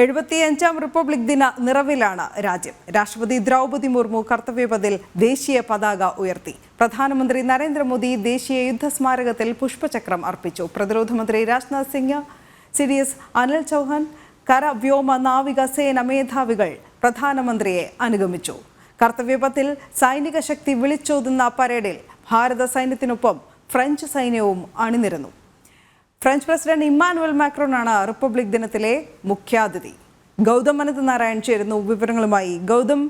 എഴുപത്തിയഞ്ചാം republic ദിന നിറവിലാണ് രാജ്യം. രാഷ്ട്രപതി ദ്രൗപതി മുർമു കർത്തവ്യപഥിൽ ദേശീയ പതാക ഉയർത്തി. പ്രധാനമന്ത്രി നരേന്ദ്രമോദി ദേശീയ യുദ്ധസ്മാരകത്തിൽ പുഷ്പചക്രം അർപ്പിച്ചു. പ്രതിരോധ മന്ത്രി Rajnath Singh C D S Anil Chauhan കര വ്യോമ നാവിക സേന മേധാവികൾ പ്രധാനമന്ത്രിയെ അനുഗമിച്ചു. കർത്തവ്യപഥിൽ സൈനിക ശക്തി വിളിച്ചോതുന്ന പരേഡിൽ ഭാരത സൈന്യത്തിനൊപ്പം ഫ്രഞ്ച് സൈന്യവും അണിനിരന്നു. ഫ്രഞ്ച് പ്രസിഡന്റ് ഇമ്മാനുവൽ മാക്രോണാണ് റിപ്പബ്ലിക് ദിനത്തിലെ മുഖ്യാതിഥി. ഗൗതം അനന്ത് നാരായൺ ചേരുന്നു വിവരങ്ങളുമായി. ഗൗതം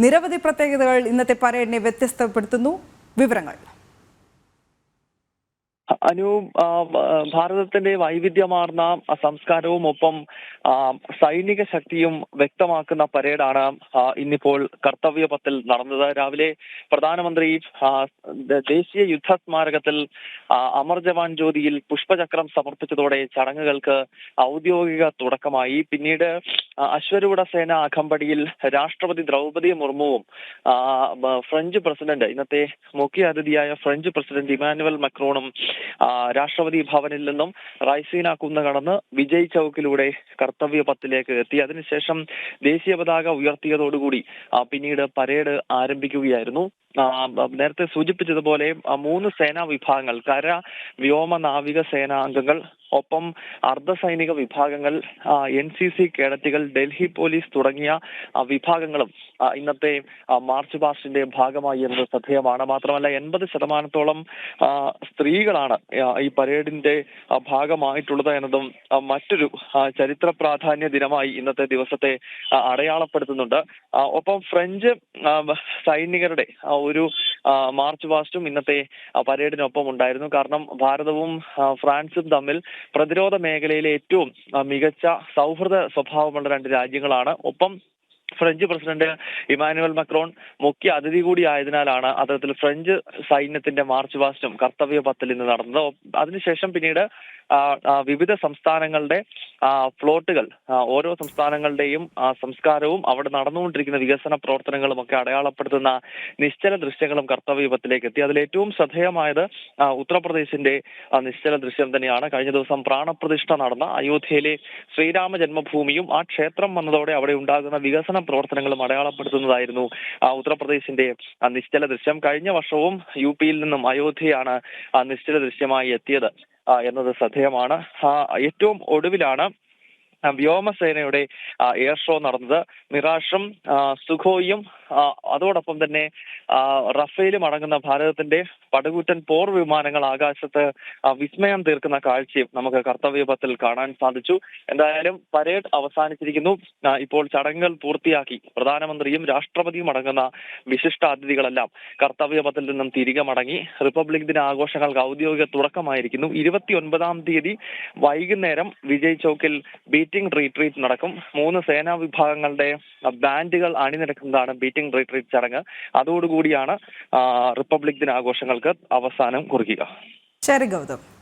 നിരവധി പ്രത്യേകതകൾ ഇന്നത്തെ പരേഡിനെ വ്യത്യസ്തപ്പെടുത്തുന്നു. വിവരങ്ങൾ. അനു ഭാരതത്തിന്റെ വൈവിധ്യമാർന്ന സംസ്കാരവും ഒപ്പം സൈനിക ശക്തിയും വ്യക്തമാക്കുന്ന പരേഡാണ് ഇന്നിപ്പോൾ കർത്തവ്യപത്തിൽ നടന്നത്. രാവിലെ പ്രധാനമന്ത്രി ദേശീയ യുദ്ധ സ്മാരകത്തിൽ അമർ ജവാൻ ജ്യോതിയിൽ പുഷ്പചക്രം സമർപ്പിച്ചതോടെ ചടങ്ങുകൾക്ക് ഔദ്യോഗിക തുടക്കമായി. പിന്നീട് അശ്വരൂഢ സേന അകമ്പടിയിൽ രാഷ്ട്രപതി ദ്രൗപദി മുർമുവും ഫ്രഞ്ച് പ്രസിഡന്റ് ഇന്നത്തെ മുഖ്യ അതിഥിയായ ഫ്രഞ്ച് പ്രസിഡന്റ് ഇമാനുവൽ മക്രോണും രാഷ്ട്രപതി ഭവനിൽ നിന്നും റൈസീന കുന്ന് കടന്ന് വിജയ് ചൌക്കിലൂടെ കർത്തവ്യ പത്തിലേക്ക് എത്തി. അതിനുശേഷം ദേശീയ പതാക ഉയർത്തിയതോടുകൂടി പിന്നീട് പരേഡ് ആരംഭിക്കുകയായിരുന്നു. നേരത്തെ സൂചിപ്പിച്ചതുപോലെ മൂന്ന് സേനാ വിഭാഗങ്ങൾ കര വ്യോമ നാവിക സേനാ അംഗങ്ങൾ ഒപ്പം അർദ്ധസൈനിക വിഭാഗങ്ങൾ എൻ സി സി കേഡറ്റുകൾ ഡൽഹി പോലീസ് തുടങ്ങിയ വിഭാഗങ്ങളും ഇന്നത്തെ മാർച്ച് പാസ്റ്റിന്റെ ഭാഗമായി എന്നത് ശ്രദ്ധേയമാണ്. മാത്രമല്ല എൺപത് ശതമാനത്തോളം സ്ത്രീകളാണ് ഈ പരേഡിന്റെ ഭാഗമായിട്ടുള്ളത് എന്നതും മറ്റൊരു ചരിത്ര പ്രാധാന്യ ദിനമായി ഇന്നത്തെ ദിവസത്തെ അടയാളപ്പെടുത്തുന്നുണ്ട്. ഒപ്പം ഫ്രഞ്ച് സൈനികരുടെ ഒരു മാർച്ച് പാസ്റ്റും ഇന്നത്തെ പരേഡിനൊപ്പം ഉണ്ടായിരുന്നു. കാരണം ഭാരതവും ഫ്രാൻസും തമ്മിൽ പ്രതിരോധ മേഖലയിലെ ഏറ്റവും മികച്ച സൗഹൃദ സ്വഭാവമുള്ള രണ്ട് രാജ്യങ്ങളാണ്. ഒപ്പം ഫ്രഞ്ച് പ്രസിഡന്റ് ഇമാനുവൽ മക്രോൺ മുഖ്യ അതിഥി കൂടിയായതിനാലാണ് അത്തരത്തിൽ ഫ്രഞ്ച് സൈന്യത്തിന്റെ മാർച്ച് പാസ്റ്റും കർത്തവ്യ പത്തിൽ ഇന്ന് നടന്നത്. അതിനുശേഷം പിന്നീട് വിവിധ സംസ്ഥാനങ്ങളുടെ ഫ്ലോട്ടുകൾ ഓരോ സംസ്ഥാനങ്ങളുടെയും സംസ്കാരവും അവിടെ നടന്നുകൊണ്ടിരിക്കുന്ന വികസന പ്രവർത്തനങ്ങളും ഒക്കെ അടയാളപ്പെടുത്തുന്ന നിശ്ചല ദൃശ്യങ്ങളും കർത്തവ്യ പത്തിലേക്ക് എത്തി. അതിൽ ഏറ്റവും ശ്രദ്ധേയമായത് ഉത്തർപ്രദേശിന്റെ നിശ്ചല ദൃശ്യം തന്നെയാണ്. കഴിഞ്ഞ ദിവസം പ്രാണപ്രതിഷ്ഠ നടന്ന അയോധ്യയിലെ ശ്രീരാമ ജന്മഭൂമിയും ആ ക്ഷേത്രം വന്നതോടെ അവിടെ ഉണ്ടാകുന്ന വികസന പ്രവർത്തനങ്ങളും അടയാളപ്പെടുത്തുന്നതായിരുന്നു. ഉത്തർപ്രദേശിന്റെ നിശ്ചല ദൃശ്യം. കഴിഞ്ഞ വർഷവും യു പിയിൽ നിന്നും അയോധ്യയാണ് നിശ്ചല ദൃശ്യമായി എത്തിയത് എന്നത് ശ്രദ്ധേയമാണ്. ഏറ്റവും ഒടുവിലാണ് വ്യോമസേനയുടെ എയർ ഷോ നടന്നത്. മിറാഷും സുഖോയും അതോടൊപ്പം തന്നെ റഫേലും അടങ്ങുന്ന ഭാരതത്തിന്റെ പടുകൂറ്റൻ പോർ വിമാനങ്ങൾ ആകാശത്ത് വിസ്മയം തീർക്കുന്ന കാഴ്ചയും നമുക്ക് കർത്തവ്യപത്തിൽ കാണാൻ സാധിച്ചു. എന്തായാലും പരേഡ് അവസാനിച്ചിരിക്കുന്നു. ഇപ്പോൾ ചടങ്ങുകൾ പൂർത്തിയാക്കി. പ്രധാനമന്ത്രിയും രാഷ്ട്രപതിയും അടങ്ങുന്ന വിശിഷ്ട അതിഥികളെല്ലാം കർത്തവ്യപത്തിൽ നിന്നും തിരികെ മടങ്ങി. റിപ്പബ്ലിക് ദിന ആഘോഷങ്ങൾക്ക് ഔദ്യോഗിക തുടക്കമായിരിക്കുന്നു. ഇരുപത്തി ഒൻപതാം തീയതി വൈകുന്നേരം വിജയ് ചൌക്കിൽ ബീറ്റിംഗ് റീട്രീറ്റ് നടക്കും. മൂന്ന് സേനാ വിഭാഗങ്ങളുടെ ബാൻഡുകൾ അണിനിരക്കുന്നതാണ് ബീറ്റിംഗ് റീട്രീറ്റ് ചടങ്ങ്. അതോടുകൂടിയാണ് റിപ്പബ്ലിക് ദിനാഘോഷങ്ങൾക്ക് അവസാനം കുറിക്കുക. ശരി ഗൗതം.